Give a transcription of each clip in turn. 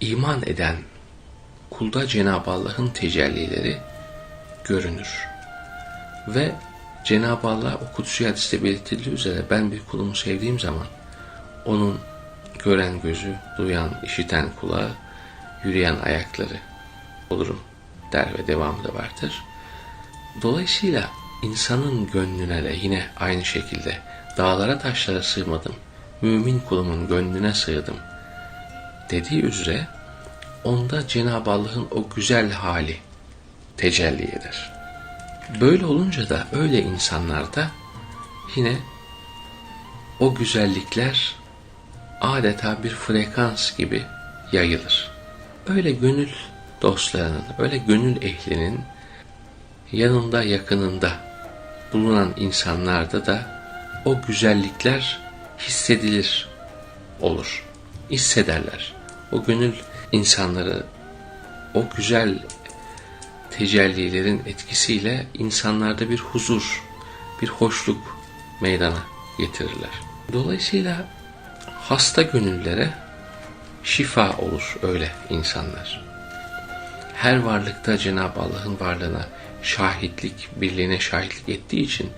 İman eden kulda Cenab-ı Allah'ın tecellileri görünür. Ve Cenab-ı Allah o kutsi hadiste belirtildiği üzere ben bir kulumu sevdiğim zaman onun gören gözü, duyan, işiten kulağı, yürüyen ayakları olurum der ve devamı da vardır. Dolayısıyla insanın gönlüne de yine aynı şekilde dağlara taşlara sığmadım, mümin kulumun gönlüne sığdım dediği üzere onda Cenab-ı Allah'ın o güzel hali tecelli eder. Böyle olunca da öyle insanlarda yine o güzellikler adeta bir frekans gibi yayılır. Öyle gönül dostlarının, öyle gönül ehlinin yanında yakınında bulunan insanlarda da o güzellikler hissedilir olur. Hissederler. O gönül insanları o güzel tecellilerin etkisiyle insanlarda bir huzur, bir hoşluk meydana getirirler. Dolayısıyla hasta gönüllere şifa olur öyle insanlar. Her varlıkta Cenab-ı Allah'ın varlığına şahitlik, birliğine şahitlik ettiği için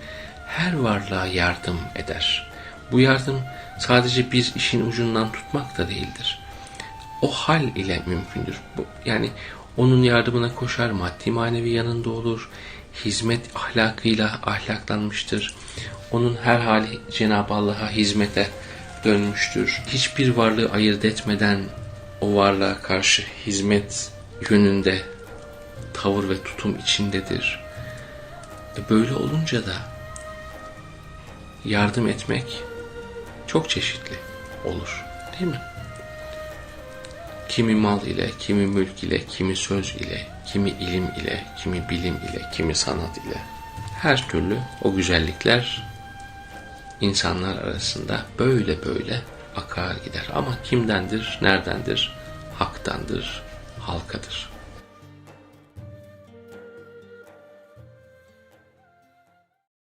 her varlığa yardım eder. Bu yardım sadece bir işin ucundan tutmak da değildir. O hal ile mümkündür. Bu, yani onun yardımına koşar, maddi manevi yanında olur, hizmet ahlakıyla ahlaklanmıştır. Onun her hali Cenab-ı Allah'a hizmete dönmüştür. Hiçbir varlığı ayırt etmeden o varlığa karşı hizmet yönünde tavır ve tutum içindedir. E böyle olunca da yardım etmek çok çeşitli olur. Değil mi? Kimi mal ile, kimi mülk ile, kimi söz ile, kimi ilim ile, kimi bilim ile, kimi sanat ile. Her türlü o güzellikler insanlar arasında böyle böyle akar gider. Ama kimdendir, neredendir? Haktandır, halkadır.